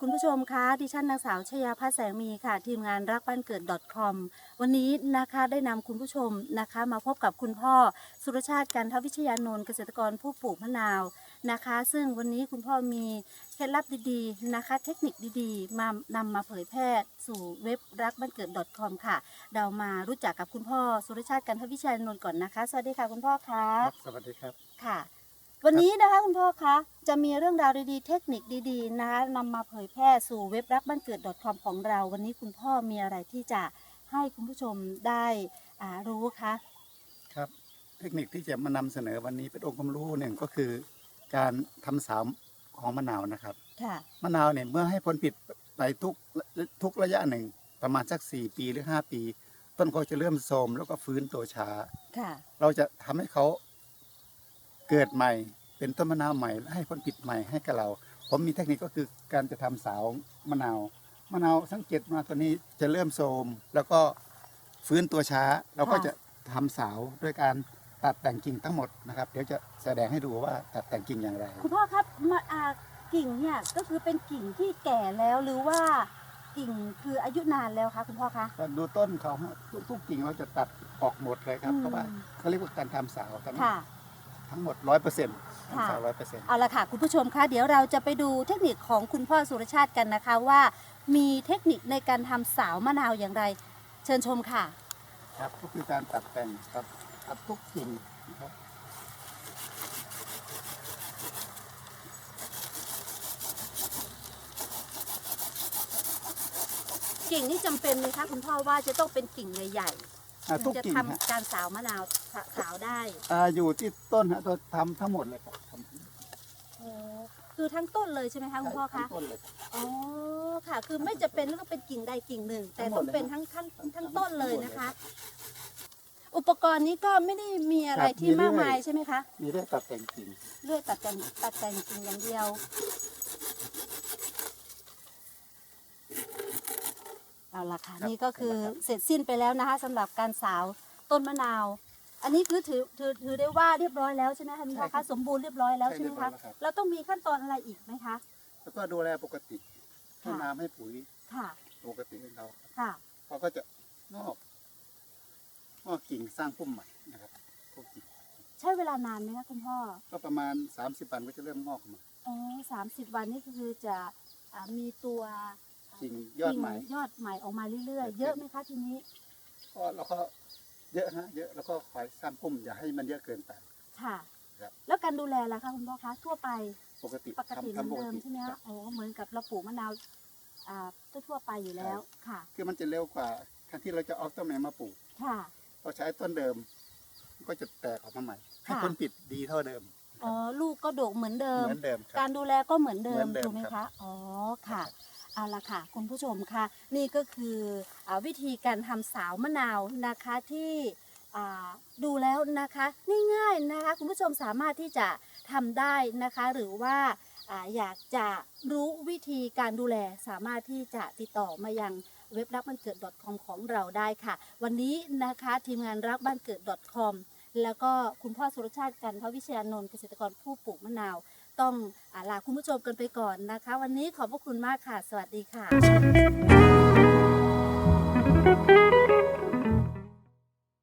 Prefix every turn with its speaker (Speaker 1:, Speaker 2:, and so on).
Speaker 1: คุณผู้ชมคะดิฉันนางสาวชยาพัฒน์แสงมีค่ะ ทีมงานรักบ้านเกิด .com วันนี้นะคะได้นำคุณผู้ชมนะคะ มาพบกับคุณพ่อสุรชาติกันทวิชยานนท์เกษตรกรผู้ปลูกมะนาวนะคะ ซึ่งวันนี้คุณพ่อมีเคล็ดลับดีๆนะคะ เทคนิคดีๆ มานำมาเผยแพร่สู่เว็บรักบ้านเกิด .com ค่ะ เรามารู้จักกับคุณพ่อสุรชาติกันทวิชยานนท์ก่อนนะคะ สวัสดีค่ะคุณพ่อครั
Speaker 2: ครับบสวัสดีครับ
Speaker 1: ค่ะ วันนี้นะคะคุณพ่อคะจะมีเรื่องราวดีๆ เทคนิคดีๆนะคะนำมาเผยแพร่สู่เว็บรักบ้านเกิด .com ของเรา วันนี้คุณพ่อมีอะไรที่จะให้คุณผู้ชมได้อ่ารู้คะ
Speaker 2: ครับ เทคนิคที่จะมานำเสนอวันนี้เป็นองค์ความรู้หนึ่งก็คือ การทำสาวของมะนาวนะครับ
Speaker 1: ค่ะ
Speaker 2: มะนาวเนี่ยเมื่อให้ผลผลิตไปทุกทุกระยะหนึ่งประมาณสัก 4 ปีหรือ 5 ปี ต้นเขาจะเริ่มโทรมแล้วก็ฟื้นตัวช้า
Speaker 1: ค่ะ
Speaker 2: เราจะทำให้เขา เกิดใหม่ เป็นต้นมะนาวใหม่และให้ผลผลิตใหม่ให้กับเรา ผมมีเทคนิคก็คือการจะทำสาวมะนาวมะนาวสังเกตมาตัวนี้จะเริ่มโทรมแล้วก็ฟื้นตัวช้าเราก็
Speaker 1: ค่ะ
Speaker 2: จะทำสาวด้วยการตัดแต่งกิ่งทั้งหมดนะครับ เดี๋ยวจะแสดงให้ดูว่าตัดแต่งกิ่งอย่างไร
Speaker 1: คุณพ่อครับมาอ่ากิ่งเนี่ยก็คือเป็นกิ่งที่แก่แล้วหรือว่ากิ่งคืออายุนานแล้วคะคุณพ่อคะ
Speaker 2: ก็ดูต้นเขาฮะทุกทุกกิ่งเราจะตัดออกหมดเลยครับ
Speaker 1: อืม
Speaker 2: เพราะว่าเขาเรียกว่าการทำสาวทั้ง
Speaker 1: ค่ะ
Speaker 2: ทั้งหมดร้อยเปอร์เซ็นต์
Speaker 1: ค่ะ
Speaker 2: ทำสาวร้อยเปอร์เซ็นต์
Speaker 1: เอาละค่ะคุณผู้ชมคะเดี๋ยวเราจะไปดูเทคนิคของคุณพ่อสุรชาติกันนะคะว่า มีเทคนิคในการทำสาวมะนาวอย่างไร เชิญชมค่ะ
Speaker 2: ครับก็คือการตัดแต่งครับตัดทุกกิ่งนะครับ
Speaker 1: กิ่งนี่จำเป็นไหมคะคุณพ่อว่าจะต้องเป็นกิ่งใหญ่
Speaker 2: อ่า
Speaker 1: ๆ
Speaker 2: ทุ
Speaker 1: ถึ
Speaker 2: ก
Speaker 1: งจะ
Speaker 2: กิ่ง
Speaker 1: ทำ
Speaker 2: ฮะ
Speaker 1: การสาวมะนาว สสาวได้
Speaker 2: อ่าอยู่ที่ต้นฮะตัวทำทั้งหมดเลยครับทำ
Speaker 1: โอ้คือทั้งต้นเลยใช่ไหมคะคุณพ่อคะ
Speaker 2: ทั้งต้นเลยครับ
Speaker 1: อ๋อค่ะ คือไม่จะเป็นต้องเป็นกิ่งใดกิ่งหนึ่ง แต่
Speaker 2: ทั้งหม
Speaker 1: ต้
Speaker 2: ด
Speaker 1: อง
Speaker 2: เลย
Speaker 1: เป็นทั้งทั้ง
Speaker 2: ทั้ง
Speaker 1: ทั้ง
Speaker 2: ทั้ง
Speaker 1: ต้นเลย
Speaker 2: ทั้งหมดเลย
Speaker 1: นะคะ อุปกรณ์นี้ก็ไม่ได้มีอะไร
Speaker 2: ครับ
Speaker 1: ที่
Speaker 2: มีเรื่
Speaker 1: มา
Speaker 2: อย
Speaker 1: กมายใช่ไหมคะ
Speaker 2: มีได้ตัดแต่งกิ่ง
Speaker 1: เลื่อยตัดแต่งตัดแต่งกิ่งอย่างเดียว เอาละค่ะนี่ก็คือเสร็จสิ้นไปแล้วนะคะสำหรับการสาวต้นมะนาว อันนี้คือถือถือถือได้ว่าเรียบร้อยแล้วใช่ไหมคะคุณพ่อคะสมบูรณ์เรียบร้อยแล้วใช่ไหมคะเราต้องมีขั้นตอนอะไรอีกไหมคะ
Speaker 2: แล้วก็ดูแลปกติให้
Speaker 1: ค่ะ
Speaker 2: น้ำให้ปุ๋ย
Speaker 1: ค่ะ
Speaker 2: ปกติของเรา
Speaker 1: ค่ะ
Speaker 2: เขาก็จะงอกงอกกิ่งสร้างพุ่มใหม่นะครับพวกกิ่ง
Speaker 1: ใช้เวลานานไหมคะคุณพ่อ
Speaker 2: ก็ประมาณ 30วันก็จะเริ่มงอกมา
Speaker 1: อ๋อสามสิบวันนี่ก็คือจะอ่ามีตัว
Speaker 2: กิ่งยอดใหม่
Speaker 1: กิ่งยอดใหม่ออกมาเรื่อยๆ เยอะไหมคะทีนี้
Speaker 2: ก็เราก็ เยอะฮะเยอะแล้วก็คอยสร้างพุ่มอย่าให้มันเยอะเกินไป
Speaker 1: ค่ะ
Speaker 2: ครับ
Speaker 1: แล้วการดูแลล่ะคะคุณพ่อคะทั่วไป
Speaker 2: ปกติ
Speaker 1: ปกติเหมือน
Speaker 2: ทำทำปก
Speaker 1: เดิม
Speaker 2: ติ
Speaker 1: ใช่ไหม
Speaker 2: ครั
Speaker 1: คะ
Speaker 2: บ
Speaker 1: อ๋อเหมือนกับเราปลูกมะนาวอ่าทั่วๆไปอยู่แล้วค่ะ
Speaker 2: คือมันจะเร็วกว่าการที่เราจะเอาต้นใหม่มาปลูก
Speaker 1: ค่ะ
Speaker 2: เราใช้ต้นเดิมมันก็จะแตกออกมาใหม่ให้
Speaker 1: ค่ะ
Speaker 2: ผลผลิตดีเท่าเดิม
Speaker 1: อ๋อลูกก็ดกเหมือนเดิม
Speaker 2: เหมือนเดิมค
Speaker 1: กา
Speaker 2: รับ
Speaker 1: รดูแลก็เหมือนเดิม
Speaker 2: เหมือนเดิม
Speaker 1: ถูกไหม
Speaker 2: ครั
Speaker 1: คะ
Speaker 2: บ
Speaker 1: อ๋อค่ะ เอาละค่ะ คุณผู้ชมค่ะ นี่ก็คืออวิธีการทำสาวมะนาวนะคะที่ดูแล้วนะคะง่ายๆนะคะคุณผู้ชมสามารถที่จะทำได้นะคะ หรือว่าอาอยากจะรู้วิธีการดูแลสามารถที่จะติดต่อมายังเว็บรักบ้านเกิด .com ของเราได้ค่ะ วันนี้นะคะทีมงานรักบ้านเกิด .com แล้วก็คุณพ่อสุรชาติกันทวิชยานนท์เกษตรกรผู้ปลูกมะนาว ต้องอลาคุณผู้ชมกันไปก่อนนะคะ วันนี้ขอบพระคุณมากค่ะ สวัสดีค่ะ